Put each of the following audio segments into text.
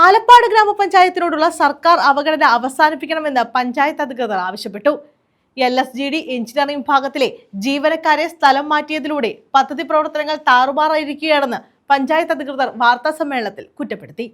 ആലപ്പാട് ഗ്രാമപഞ്ചായത്തിനോടുള്ള സർക്കാർ അവഗണന അവസാനിപ്പിക്കണമെന്ന് പഞ്ചായത്ത് അധികൃതർ ആവശ്യപ്പെട്ടു. L S G D engineering വിഭാഗത്തിലെ ജീവനക്കാരെ സ്ഥലം മാറ്റിയതിലൂടെ പദ്ധതി പ്രവർത്തനങ്ങൾ താറുമാറായിരിക്കുകയാണെന്ന് പഞ്ചായത്ത് അധികൃതർ വാർത്താ സമ്മേളനത്തിൽ കുറ്റപ്പെടുത്തി.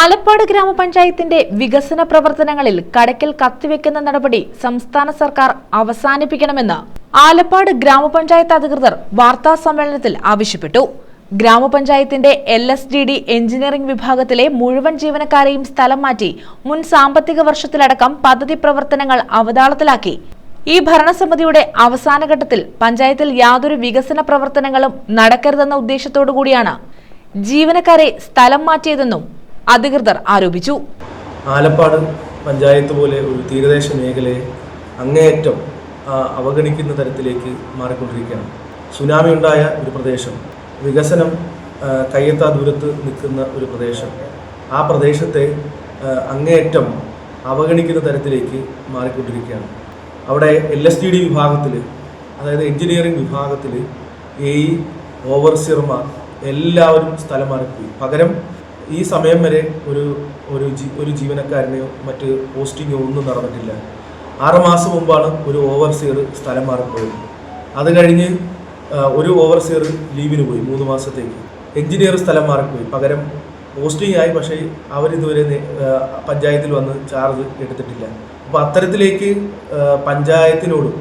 ആലപ്പാട് ഗ്രാമപഞ്ചായത്തിന്റെ വികസന പ്രവർത്തനങ്ങളിൽ കടയ്ക്കൽ കത്തിവെക്കുന്ന നടപടി സംസ്ഥാന സർക്കാർ അവസാനിപ്പിക്കണമെന്ന് ആലപ്പാട് ഗ്രാമപഞ്ചായത്ത് അധികൃതർ വാർത്താ സമ്മേളനത്തിൽ ആവശ്യപ്പെട്ടു. ഗ്രാമപഞ്ചായത്തിന്റെ L S D D engineering വിഭാഗത്തിലെ മുഴുവൻ ജീവനക്കാരെയും സ്ഥലം മാറ്റി മുൻ സാമ്പത്തിക വർഷത്തിലടക്കം പദ്ധതി പ്രവർത്തനങ്ങൾ അവതാളത്തിലാക്കി. ഈ ഭരണസമിതിയുടെ അവസാനഘട്ടത്തിൽ പഞ്ചായത്തിൽ യാതൊരു വികസന പ്രവർത്തനങ്ങളും നടക്കരുതെന്ന ഉദ്ദേശത്തോടു കൂടിയാണ് ജീവനക്കാരെ സ്ഥലം മാറ്റിയതെന്നും അധികൃതർ ആരോപിച്ചു. ആലപ്പാട് പഞ്ചായത്ത് പോലെ ഒരു തീരദേശ മേഖലയെ അങ്ങേയറ്റം അവഗണിക്കുന്ന തരത്തിലേക്ക് മാറിക്കൊണ്ടിരിക്കുകയാണ്. സുനാമി ഉണ്ടായ ഒരു പ്രദേശം. വികസനം കയ്യെത്താ ദൂരത്ത് നിൽക്കുന്ന ഒരു പ്രദേശം. ആ പ്രദേശത്തെ അങ്ങേയറ്റം അവഗണിക്കുന്ന തരത്തിലേക്ക് മാറിക്കൊണ്ടിരിക്കുകയാണ്. അവിടെ എൽ എസ് ഡി ഡി വിഭാഗത്തിൽ അതായത് എഞ്ചിനീയറിംഗ് വിഭാഗത്തിൽ ഈ ഓവർസിയർമാർ എല്ലാവരും സ്ഥലം മാറിപ്പോയി. പകരം ഈ സമയം വരെ ഒരു ഒരു ജി- ഒരു ജീവനക്കാരനെയോ മറ്റ് പോസ്റ്റിങ്ങോ ഒന്നും നടന്നിട്ടില്ല. ആറ് മാസം മുമ്പാണ് ഒരു ഓവർസിയർ സ്ഥലം മാറിപ്പോയത്. അത് കഴിഞ്ഞ് ഒരു ഓവർസിയർ ലീവിന് പോയി മൂന്ന് മാസത്തേക്ക്. എഞ്ചിനീയർ സ്ഥലം മാറിപ്പോയി. പകരം പോസ്റ്റിംഗ് ആയി പക്ഷേ അവരിതുവരെ പഞ്ചായത്തിൽ വന്ന് ചാർജ് എടുത്തിട്ടില്ല. അപ്പോൾ അത്തരത്തിലേക്ക് പഞ്ചായത്തിനോടും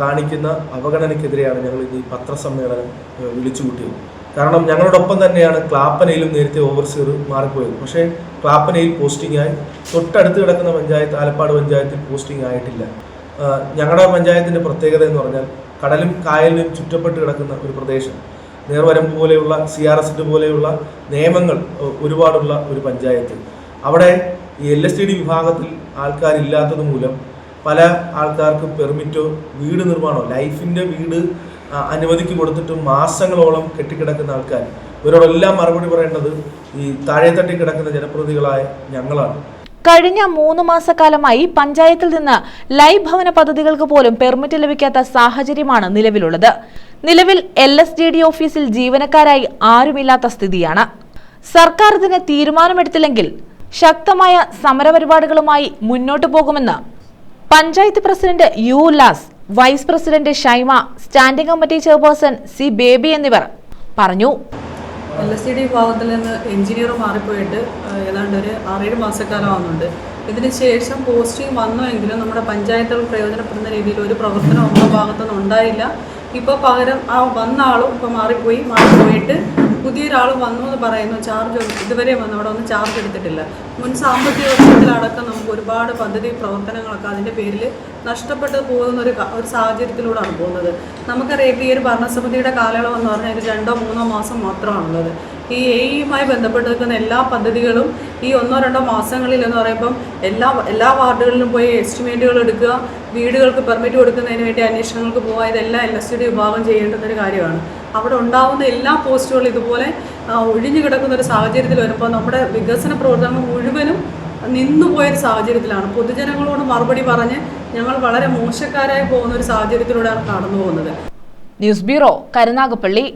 കാണിക്കുന്ന അവഗണനയ്ക്കെതിരെയാണ് ഞങ്ങൾ ഈ പത്രസമ്മേളനം വിളിച്ചു കൂട്ടിയത് കാരണം ഞങ്ങളോടൊപ്പം തന്നെയാണ് ക്ലാപ്പനയിലും നേരത്തെ ഓവർസീർ മാറിപ്പോയത്. പക്ഷേ ക്ലാപ്പനയിൽ പോസ്റ്റിംഗ് ആയി. തൊട്ടടുത്ത് കിടക്കുന്ന പഞ്ചായത്ത് ആലപ്പാട് പഞ്ചായത്തിൽ പോസ്റ്റിംഗ് ആയിട്ടില്ല. ഞങ്ങളുടെ പഞ്ചായത്തിന്റെ പ്രത്യേകത എന്ന് പറഞ്ഞാൽ കടലും കായലിനും ചുറ്റപ്പെട്ട് കിടക്കുന്ന ഒരു പ്രദേശം. നേർവരം പോലെയുള്ള സി ആർ എസ് പോലെയുള്ള നിയമങ്ങൾ ഒരുപാടുള്ള ഒരു പഞ്ചായത്ത്. അവിടെ ഈ എൽ എസ് ഡി വിഭാഗത്തിൽ ആൾക്കാരില്ലാത്തത് മൂലം പല ആൾക്കാർക്കും പെർമിറ്റോ വീട് നിർമ്മാണമോ ലൈഫിന്റെ വീട് അനുവദിക്ക് കൊടുത്തിട്ട് മാസങ്ങളോളം കെട്ടിക്കിടക്കുന്ന ആൾക്കാർ ഇവരോടെല്ലാം മറുപടി പറയേണ്ടത് ഈ താഴെത്തട്ടി കിടക്കുന്ന ജനപ്രതിനിധികളായ ഞങ്ങളാണ്. കഴിഞ്ഞ മൂന്ന് മാസക്കാലമായി പഞ്ചായത്തിൽ നിന്ന് ലൈവ് ഭവന പദ്ധതികൾക്ക് പോലും പെർമിറ്റ് ലഭിക്കാത്ത സാഹചര്യമാണ് നിലവിലുള്ളത്. നിലവിൽ എൽ എസ് ഡി ഡി ഓഫീസിൽ ജീവനക്കാരായി ആരുമില്ലാത്ത സ്ഥിതിയാണ്. സർക്കാർ ഇതിന് തീരുമാനമെടുത്തില്ലെങ്കിൽ ശക്തമായ സമരപരിപാടികളുമായി മുന്നോട്ടു പോകുമെന്ന് panchayat president U Ullas vice president Shaima standing committee chairperson C Baby എന്നിവർ പറഞ്ഞു. എൽ എസ് സി ഡി വിഭാഗത്തിൽ നിന്ന് എഞ്ചിനീയർ മാറിപ്പോയിട്ട് ഏതാണ്ട് ഒരു ആറേഴ് മാസക്കാലം ആവുന്നുണ്ട് ഇതിന് ശേഷം പോസ്റ്റിംഗ് വന്നുവെങ്കിലും നമ്മുടെ പഞ്ചായത്തുകൾ പ്രയോജനപ്പെടുന്ന രീതിയിൽ ഒരു പ്രവർത്തനം നമ്മുടെ ഭാഗത്തുനിന്ന് ഉണ്ടായില്ല ഇപ്പോൾ പകരം ആ വന്ന ആളും ഇപ്പോൾ മാറിപ്പോയി മാറിപ്പോയിട്ട് പുതിയൊരാൾ വന്നു എന്ന് പറയുന്നു ചാർജ് ഇതുവരെ വന്നു അവിടെ ഒന്നും ചാർജ് എടുത്തിട്ടില്ല. മുൻ സാമ്പത്തിക വർഷത്തിലടക്കം നമുക്ക് ഒരുപാട് പദ്ധതി പ്രവർത്തനങ്ങളൊക്കെ അതിന്റെ പേരിൽ നഷ്ടപ്പെട്ടു പോകുന്ന ഒരു ഒരു സാഹചര്യത്തിലൂടെയാണ് പോകുന്നത്. നമുക്കറിയാം ഈ ഒരു ഭരണസമിതിയുടെ കാലയളവ് എന്ന് പറഞ്ഞാൽ രണ്ടോ മൂന്നോ മാസം മാത്രമാണുള്ളത്. ഈ എയുമായി ബന്ധപ്പെട്ട് നിൽക്കുന്ന എല്ലാ പദ്ധതികളും ഈ ഒന്നോ രണ്ടോ മാസങ്ങളിൽ എന്ന് പറയുമ്പം എല്ലാ എല്ലാ വാർഡുകളിലും പോയി എസ്റ്റിമേറ്റുകൾ എടുക്കുക വീടുകൾക്ക് പെർമിറ്റ് കൊടുക്കുന്നതിന് വേണ്ടി അന്വേഷണങ്ങൾക്ക് പോകുക ഇതെല്ലാം എൽ എസ് ഡി വിഭാഗം ചെയ്യേണ്ടുന്ന ഒരു കാര്യമാണ്. അവിടെ ഉണ്ടാകുന്ന എല്ലാ പോസ്റ്റുകളും ഇതുപോലെ ഒഴിഞ്ഞു കിടക്കുന്ന ഒരു സാഹചര്യത്തിൽ വരുമ്പോൾ നമ്മുടെ വികസന പ്രവർത്തനങ്ങൾ മുഴുവനും നിന്നുപോയൊരു സാഹചര്യത്തിലാണ്. പൊതുജനങ്ങളോട് മറുപടി പറഞ്ഞ് ഞങ്ങൾ വളരെ മോശക്കാരായി പോകുന്ന ഒരു സാഹചര്യത്തിലൂടെയാണ് കടന്നു പോകുന്നത് ന്യൂസ് ബ്യൂറോ കരുനാഗപ്പള്ളി.